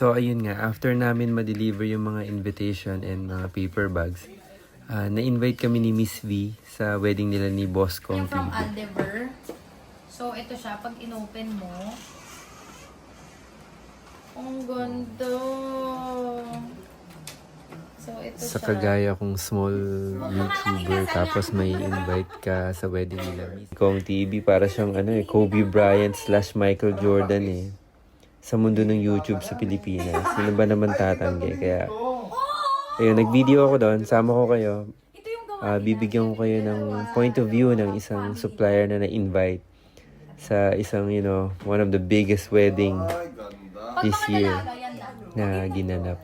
So ayun nga, after namin ma-deliver yung mga invitation and mga paper bags, ah, na-invite kami ni Miss V sa wedding nila ni Boss Kong Yung from. Aldever. So, ito siya. Pag inopen mo, ang ganda. So, ito Sa siya. kagaya kong small YouTuber tapos may invite ka sa wedding nila. Miss Kong TV para siyang ano eh, Kobe Bryant slash Michael Jordan eh. Sa mundo ng YouTube sa Pilipinas. Sino ba naman tatanggi? Kaya, ayun, nag-video ako doon. Sama ko kayo. Ah, bibigyan ko kayo ng point of view ng isang supplier na na-invite sa isang, you know, one of the biggest wedding this year na ginanap.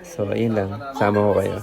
So, ayun lang. Sama ko kayo.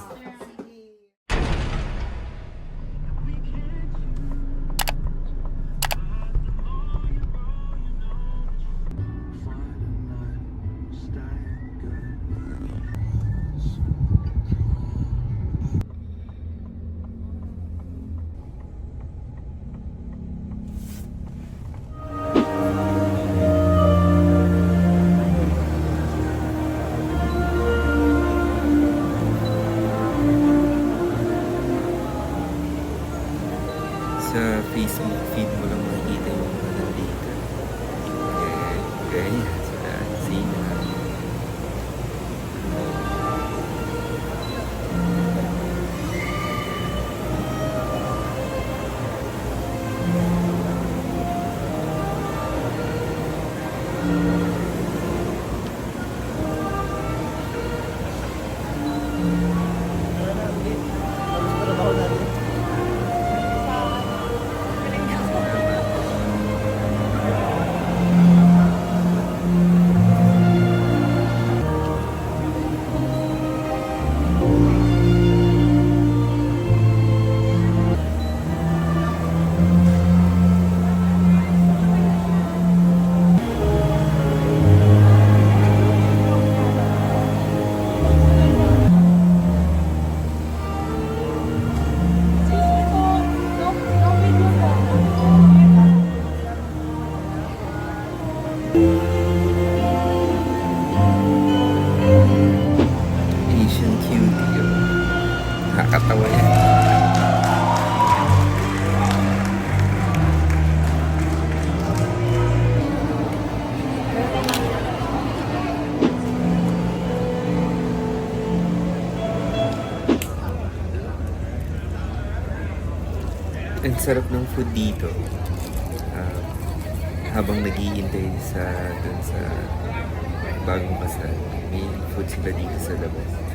Nakakatawa yan. Ang sarap ng food dito. Ah, habang nagiintay sa dun sa bagong kasal, may food sila dito sa labas.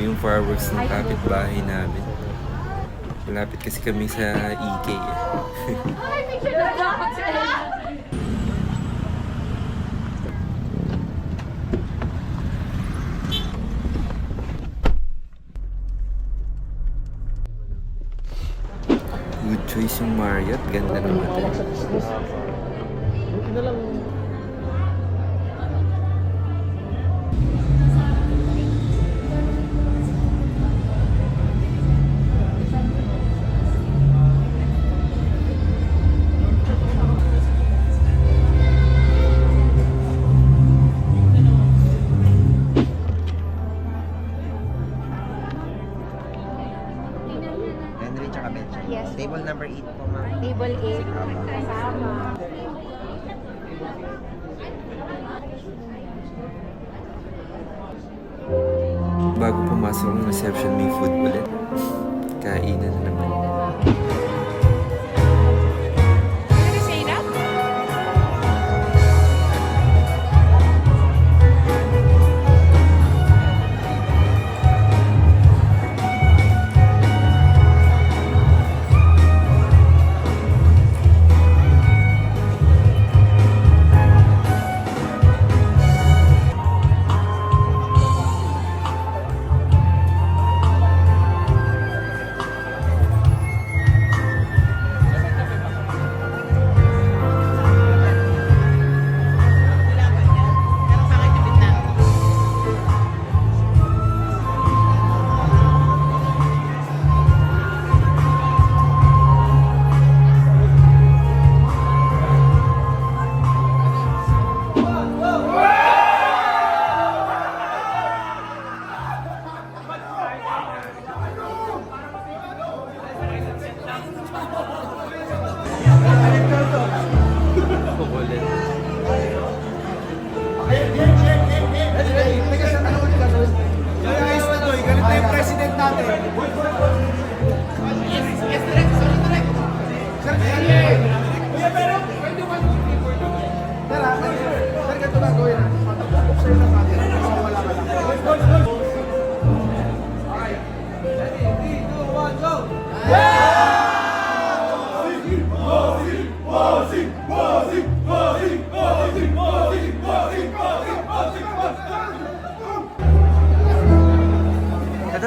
Sinabi yung fireworks ng kapitbahay namin. Malapit kasi kami sa EK. eh. Good choice yung Marriott. Ganda ng hotel. Buti na lang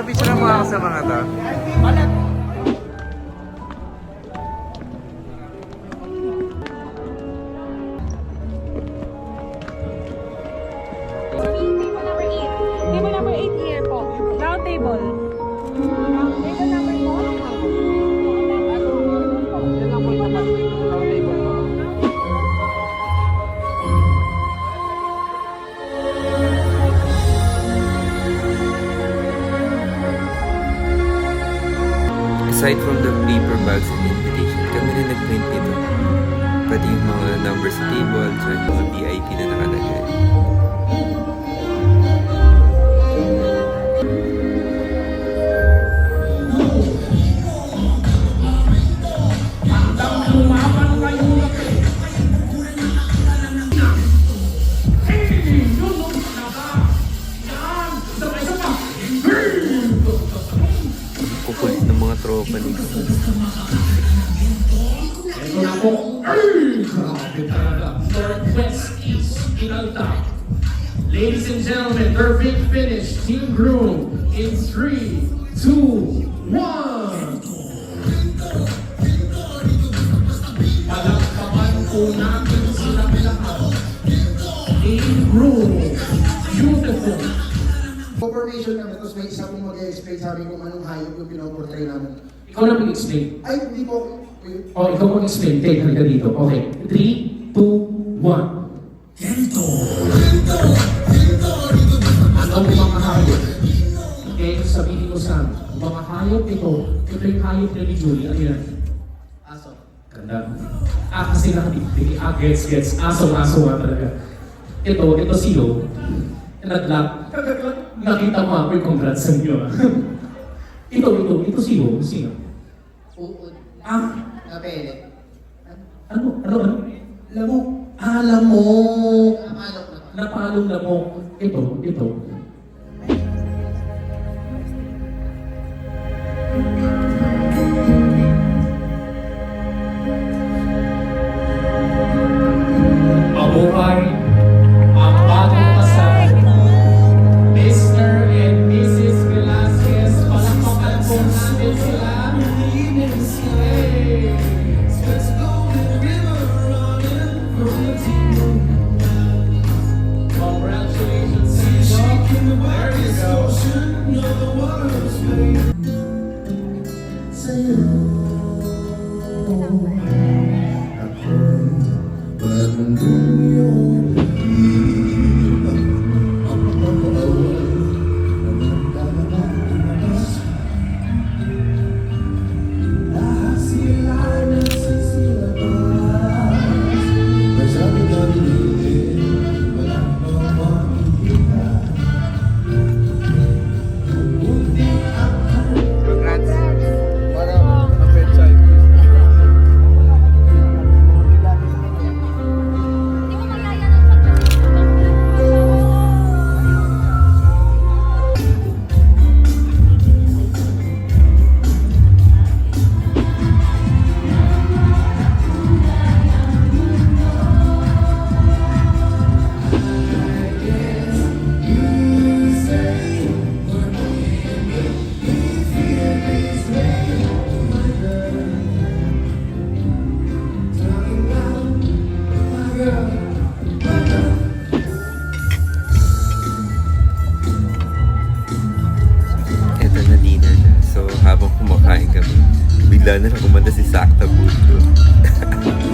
Ito, picture mo ako sa mga to. Bags and invitation, kami rin nag-print nito. Pati yung mga numbers sa table, tsaka yung mga VIP na nakalagay. Mga tropa ni Northwest East Pinalta. Ladies and gentlemen, big finish, Team Groom, in three, two, one. Palakpakan po natin silang lahat. Team Groom, beautiful. Confirmation kami, tapos may isa pong mag-explain sa amin kung anong hayop yung pinoportray namin. Ikaw na mag-explain. Ay, hindi po. Wait. O, ikaw mag-explain. Take, halika dito. Okay. Three, two, one. Ganito. Ang mga hayop. Okay, sabihin mo sa amin. Mga hayop ito, ito yung hayop ni Julie. Ano yan? Aso. Ganda. Ah, kasi nakabibig. Ah, gets, gets. Aso, aso nga talaga. Ito, ito silo. Naglag. Nakita mo ako yung congrats sa inyo. ah. ito, ito, ito silo. Sino? Uod. Ah, Napele. ano, ano, ano? Lamok. Ah, lamok. Namalok na. Napalong lamok. Ito, ito. Mabuhay habang kumakain kami, bigla na lang kumanta si Sakta Bulto.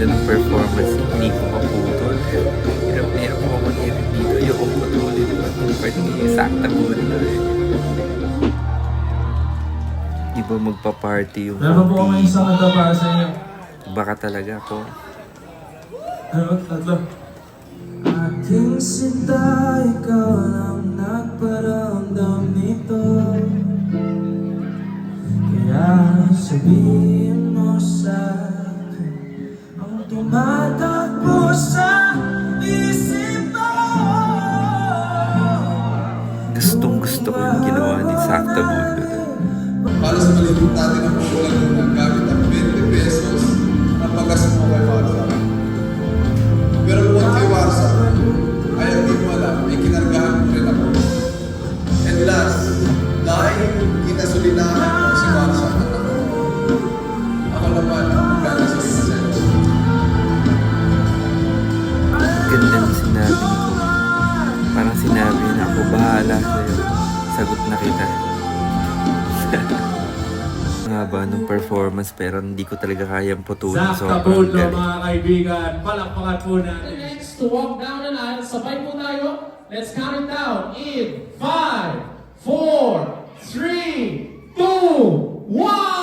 ganda ng performance. Hindi ko maputol. Hirap na hirap ako mag-edit dito. Yung patuloy na yung part ni Sakta Buldo eh. Di ba magpa-party yung Meron po kami isang kanta para sa inyo. Baka talaga ako. Ano? Tatlo. Aking sinta, ikaw ang nagparamdam nito Kaya sabihin mo sa akin Ang tumatakbo sa isip Gustong gusto ko yung ginawa ni Sakta Buldo. para sa malibig natin ang Ganda ng sinabi ko. Parang sinabi na ako bahala sa'yo. Sagot na kita. Ang haba ng performance pero hindi ko talaga kayang putulin. Zach Sobrang Capullo, galing. mga kaibigan. Palakpakan po natin. Next, to walk down the aisle. Sabay po tayo. Let's count it down in 5, 4, 3, 2, 1!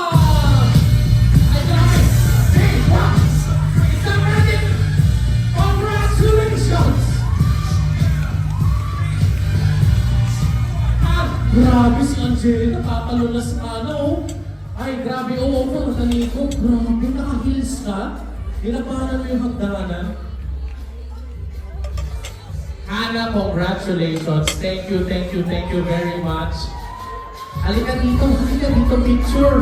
Si Angelica, tatalo na ano. Ay, grabe, oo, oh, oh, ko. Grabe, naka-heels ka. Hinapanan mo yung hagdanan. Hannah, congratulations. Thank you, thank you, thank you very much. Halika dito, halika dito, picture.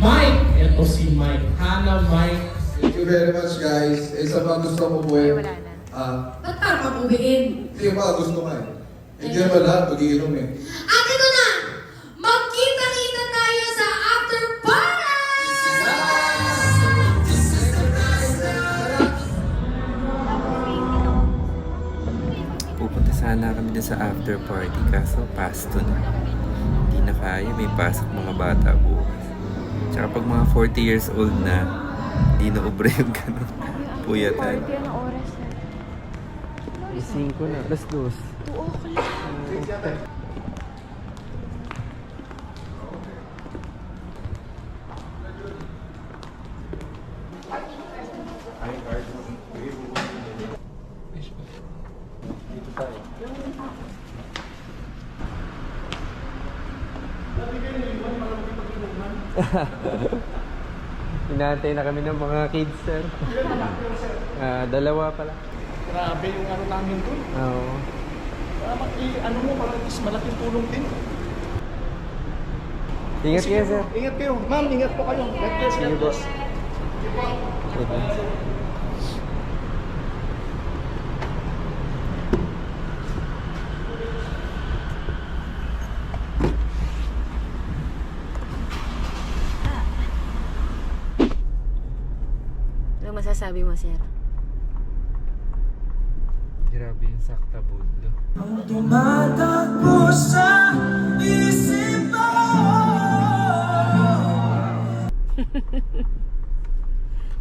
Mike! Ito si Mike. Hannah, Mike. Thank you very much guys. Eh, sa mga gusto mo po eh. Wala na. Ah, Ba't parang mabubiin? hindi yung mga gusto nga eh. Hindi naman lahat, magiinom eh. At ito na! Magkita-kita tayo sa after party! Pupunta sana kami din sa after party kaso pasto na. Hindi na kaya, may pasok mga bata bukas. Tsaka pag mga 40 years old na, hindi na ubre yung ganun. Puyatan. 5 na, alas 2. Oo, kala. Inaantay na kami ng mga kids, sir. Ah, dalawa pala. Grabe yung ano namin doon. Oo. Para maki- ano mo, parang is malaking tulong din. Ingat kayo, sir. Ingat kayo. Ma'am, ingat po kayo. God bless, Sige God po. bless. Diba? Ano masasabi mo, sir? Grabe yung sakta budlo. Ang tumatakbo sa isip mo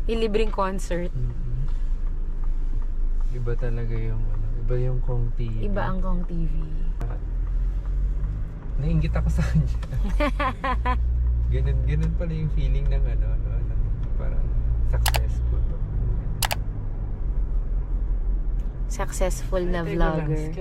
Ilibreng concert. Iba talaga yung ano, iba yung Kong TV. Iba ang Kong TV. Nainggit ako sa kanya. ganun, ganun pala yung feeling ng ano, ano, ano parang successful na vlogger.